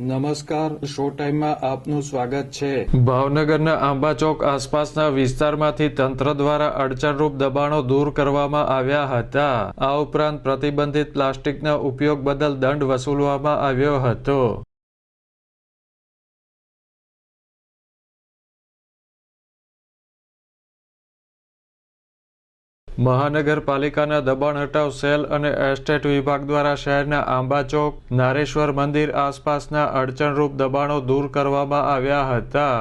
નમસ્કાર, શો ટાઈમમાં આપનું સ્વાગત છે. ભાવનગરના આંબાચોક આસપાસના વિસ્તારમાંથી તંત્ર દ્વારા અડચણરૂપ દબાણો દૂર કરવામાં આવ્યા હતા. આ ઉપરાંત પ્રતિબંધિત પ્લાસ્ટિકના ઉપયોગ બદલ દંડ વસૂલવામાં આવ્યો હતો. મહાનગરપાલિકાના દબાણ હટાવ સેલ અને એસ્ટેટ વિભાગ દ્વારા શહેરના આંબાચોક, નારેશ્વર મંદિર આસપાસના અડચણરૂપ દબાણો દૂર કરવામાં આવ્યા હતા.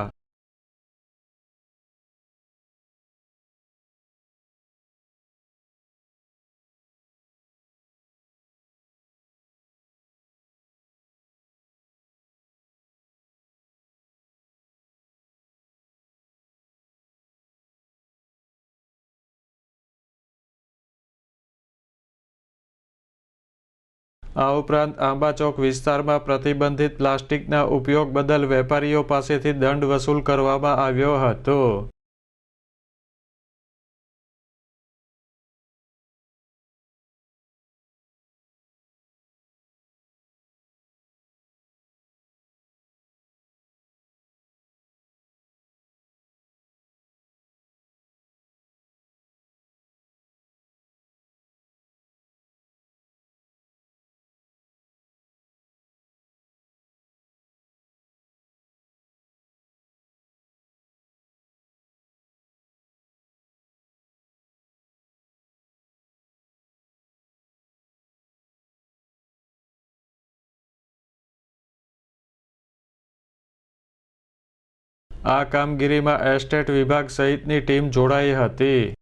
આ ઉપરાંત આંબાચોક વિસ્તારમાં પ્રતિબંધિત પ્લાસ્ટિકના ઉપયોગ બદલ વેપારીઓ પાસેથી દંડ વસૂલ કરવામાં આવ્યો હતો. આ કામગીરીમાં એસ્ટેટ વિભાગ સહિતની ટીમ જોડાઈ હતી.